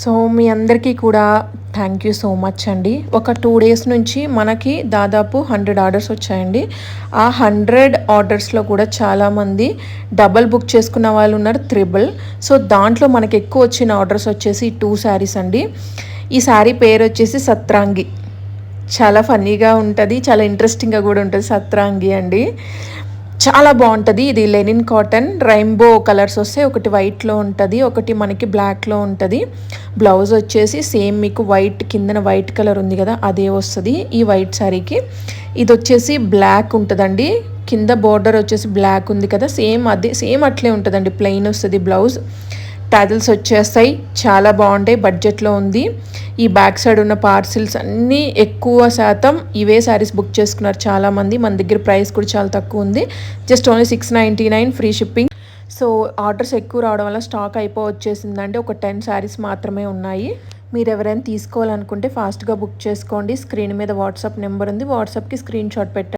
So మీ అందరికీ కూడా thank you so much అండి. ఒక టూ డేస్ నుంచి మనకి దాదాపు హండ్రెడ్ ఆర్డర్స్ వచ్చాయండి. ఆ హండ్రెడ్ ఆర్డర్స్లో కూడా చాలామంది డబల్ బుక్ చేసుకున్న వాళ్ళు ఉన్నారు త్రిబుల్ సో దాంట్లో మనకి ఎక్కువ వచ్చిన ఆర్డర్స్ వచ్చేసి టూ శారీస్ అండి. ఈ శారీ పేరు వచ్చేసి సత్రాంగి. చాలా ఫన్నీగా ఉంటుంది చాలా ఇంట్రెస్టింగ్గా కూడా ఉంటుంది సత్రాంగి అండి. చాలా బాగుంటుంది. ఇది లెనిన్ కాటన్. రెయిన్బో కలర్స్ వస్తే ఒకటి వైట్లో ఉంటుంది ఒకటి మనకి బ్లాక్లో ఉంటుంది. బ్లౌజ్ వచ్చేసి సేమ్ మీకు వైట్ కిందన వైట్ కలర్ ఉంది కదా అదే వస్తుంది ఈ వైట్ శారీకి ఇది వచ్చేసి బ్లాక్ ఉంటుందండి. కింద బోర్డర్ వచ్చేసి బ్లాక్ ఉంది కదా సేమ్ అదే సేమ్ అట్లే ఉంటుందండి. ప్లెయిన్ వస్తుంది బ్లౌజ్. టాజిల్స్ వచ్చేస్తాయి. చాలా బాగుంటాయి. బడ్జెట్లో ఉంది. ఈ బ్యాక్ సైడ్ ఉన్న పార్సిల్స్ అన్నీ ఎక్కువ శాతం ఇవే శారీస్ బుక్ చేసుకున్నారు చాలామంది. మన దగ్గర ప్రైస్ కూడా చాలా తక్కువ ఉంది. Just only six ninety nine free shipping. So orders ఎక్కువ రావడం వల్ల స్టాక్ అయిపో వచ్చేసిందంటే ఒక టెన్ శారీస్ మాత్రమే ఉన్నాయి. మీరు ఎవరైనా తీసుకోవాలనుకుంటే ఫాస్ట్గా బుక్ చేసుకోండి. స్క్రీన్ మీద వాట్సాప్ నెంబర్ ఉంది. వాట్సాప్కి స్క్రీన్ షాట్ పెట్టండి.